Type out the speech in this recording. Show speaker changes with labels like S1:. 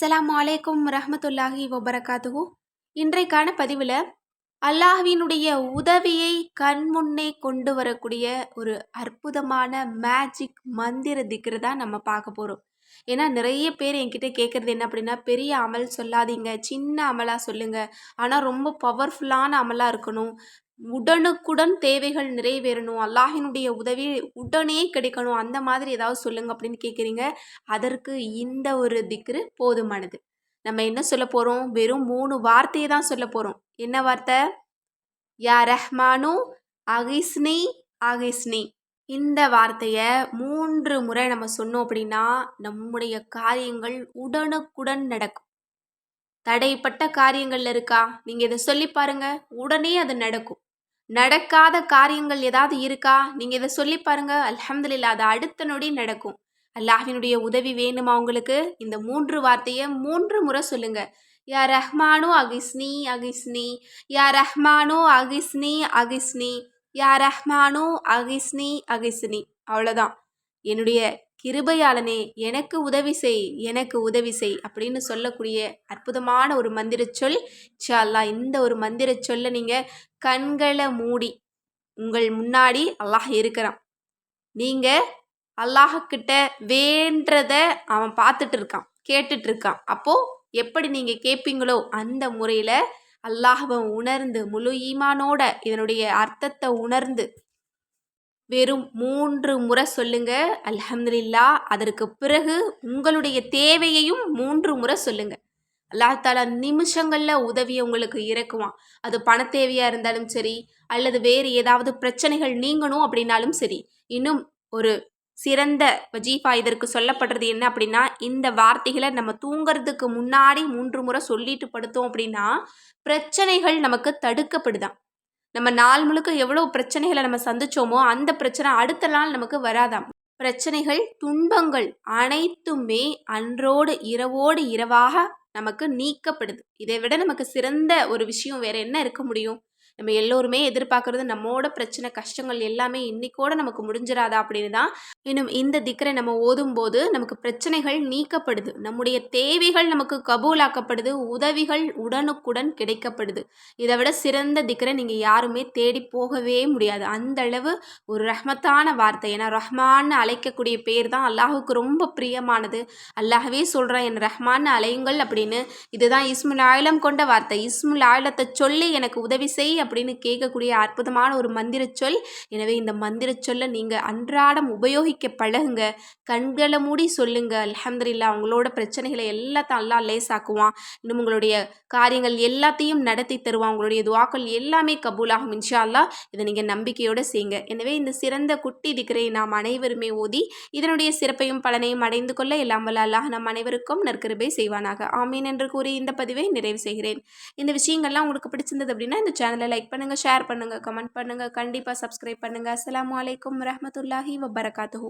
S1: அஸ்லாம் அலைக்கும் ரஹமத்துல்லாஹி வபரகாத்துகு இன்றைக்கான பதிவில் அல்லாஹ்வினுடைய உதவியை கண்முன்னே கொண்டு வரக்கூடிய ஒரு அற்புதமான மேஜிக் மந்திர திக்ரு தான் நம்ம பார்க்க போகிறோம் ஏன்னா நிறைய பேர் என்கிட்ட கேட்குறது என்ன அப்படின்னா பெரிய அமல் சொல்லாதீங்க சின்ன அமலாக சொல்லுங்கள் ஆனால் ரொம்ப பவர்ஃபுல்லான அமலாக இருக்கணும். உடனுக்குடன் தேவைகள் நிறைவேறணும். அல்லாஹினுடைய உதவி உடனே கிடைக்கணும். அந்த மாதிரி ஏதாவது சொல்லுங்க அப்படின்னு கேட்குறீங்க அதற்கு இந்த ஒரு திக்ரு போதுமானது. நம்ம என்ன சொல்ல போகிறோம் வெறும் மூணு வார்த்தையை தான் சொல்ல போகிறோம் என்ன வார்த்தை? யா ரஹ்மானு அகிஸ்னி அகிஸ்னி. இந்த வார்த்தையை மூன்று முறை நம்ம சொன்னோம் அப்படின்னா நம்முடைய காரியங்கள் உடனுக்குடன் நடக்கும். தடைப்பட்ட காரியங்கள்ல இருக்கா? நீங்கள் இதை சொல்லி பாருங்க. உடனே அது நடக்கும். நடக்காத காரியங்கள் ஏதாவது இருக்கா? நீங்கள் இதை சொல்லி பாருங்க. அலமதுல்லா அது அடுத்த நொடி நடக்கும். அல்லாஹினுடைய உதவி வேணுமா உங்களுக்கு? இந்த மூன்று வார்த்தையை மூன்று முறை சொல்லுங்க. யா ரஹ்மானு அகிஸ்னி அகிஸ்னி. யா ரஹ்மானு அகிஸ்னி அகிஸ்னி. யா ரஹ்மானு அகிஸ்னி அகிஸ்னி. அவ்வளோதான் என்னுடைய கிருபையாளனே எனக்கு உதவி செய் எனக்கு உதவி செய் அப்படின்னு சொல்லக்கூடிய அற்புதமான ஒரு மந்திர சொல். ஷல்லா இந்த ஒரு மந்திர சொல்ல நீங்கள் கண்களை மூடி உங்கள் முன்னாடி அல்லாஹ் இருக்கிறான். நீங்கள் அல்லாஹக்கிட்ட வேண்டத அவன் பார்த்துட்டு இருக்கான் கேட்டுட்டு இருக்கான் அப்போது எப்படி நீங்கள் கேட்பீங்களோ அந்த முறையில் அல்லாஹவை உணர்ந்து முழு ஈமானோட இதனுடைய அர்த்தத்தை உணர்ந்து வெறும் மூன்று முறை சொல்லுங்க. அல்ஹம்துலில்லா அதற்கு பிறகு உங்களுடைய தேவையையும் மூன்று முறை சொல்லுங்க. அல்லாஹால நிமிஷங்களில் உதவியை உங்களுக்கு இறக்குவான். அது பண தேவையாக இருந்தாலும் சரி அல்லது வேறு ஏதாவது பிரச்சனைகள் நீங்கணும் அப்படின்னாலும் சரி. இன்னும் ஒரு சிறந்த வஜீஃபா இதற்கு சொல்லப்படுறது என்ன அப்படின்னா இந்த வார்த்தைகளை நம்ம தூங்கிறதுக்கு முன்னாடி மூன்று முறை சொல்லிட்டு படுத்தோம் அப்படின்னா பிரச்சனைகள் நமக்கு தடுக்கப்படுதான். நம்ம நாள் முழுக்க எவ்வளோ பிரச்சனைகளை நம்ம சந்திச்சோமோ அந்த பிரச்சனை அடுத்த நாள் நமக்கு வராதாம். பிரச்சனைகள் துன்பங்கள் அனைத்துமே அன்றோடு இரவோடு இரவாக நமக்கு நீக்கப்படுது. இதை விட நமக்கு சிறந்த ஒரு விஷயம் வேற என்ன இருக்க முடியும்? நம்ம எல்லோருமே எதிர்பார்க்கறது நம்மோட பிரச்சனை கஷ்டங்கள் எல்லாமே இன்னைக்கோட நமக்கு முடிஞ்சிடாதா அப்படின்னு தான். இன்னும் இந்த திக்கரை நம்ம ஓதும் போது நமக்கு பிரச்சனைகள் நீக்கப்படுது. நம்முடைய தேவைகள் நமக்கு கபூலாக்கப்படுது. உதவிகள் உடனுக்குடன் கிடைக்கப்படுது. இதை விட சிறந்த திக்கரை நீங்கள் யாருமே தேடி போகவே முடியாது. அந்த அளவு ஒரு ரஹ்மத்தான வார்த்தை. ஏன்னா ரஹ்மான்னு அழைக்கக்கூடிய பேர் தான் அல்லாஹுக்கு ரொம்ப பிரியமானது. அல்லாஹவே சொல்கிறேன் என் ரஹ்மான்னு அலையுங்கள் அப்படின்னு. இதுதான் இஸ்முல் ஆயிலம் கொண்ட வார்த்தை. இஸ்முல் ஆயிலத்தை சொல்லி எனக்கு உதவி செய் அப்படின்னு கேட்கக்கூடிய அற்புதமான ஒரு மந்திர சொல். எனவே இந்த மந்திர சொல்லை நீங்கள் அன்றாடம் உபயோகிக்க பழகுங்க. கண்களை மூடி சொல்லுங்க. அலமதுல்லா உங்களோட பிரச்சனைகளை எல்லாத்தையும் அல்லா லேசாக்குவான். இன்னும் உங்களுடைய காரியங்கள் எல்லாத்தையும் நடத்தி தருவான். உங்களுடைய துவாக்கள் எல்லாமே கபூலாகும் இன்ஷா அல்லா இதை நீங்கள் நம்பிக்கையோடு செய்யுங்க. எனவே இந்த சிறந்த குட்டி திக்கரை நாம் அனைவருமே ஓதி இதனுடைய சிறப்பையும் பலனையும் அடைந்து கொள்ள எல்லாம் வல்ல அல்லாஹ் நம் அனைவருக்கும் நற்கருபை செய்வானாக. ஆமீன் என்று கூறி இந்த பதிவை நிறைவு செய்கிறேன். இந்த விஷயங்கள்லாம் உங்களுக்கு பிடிச்சிருந்தது அப்படின்னா இந்த சேனலை லைக் பண்ணுங்கள் ஷேர் பண்ணுங்கள் கமெண்ட் பண்ணுங்கள் கண்டிப்பாக சப்ஸ்கிரைப் பண்ணுங்கள் அஸ்லாம் வலைக்கம் வரமத்துல்லாஹி வபரகாத்து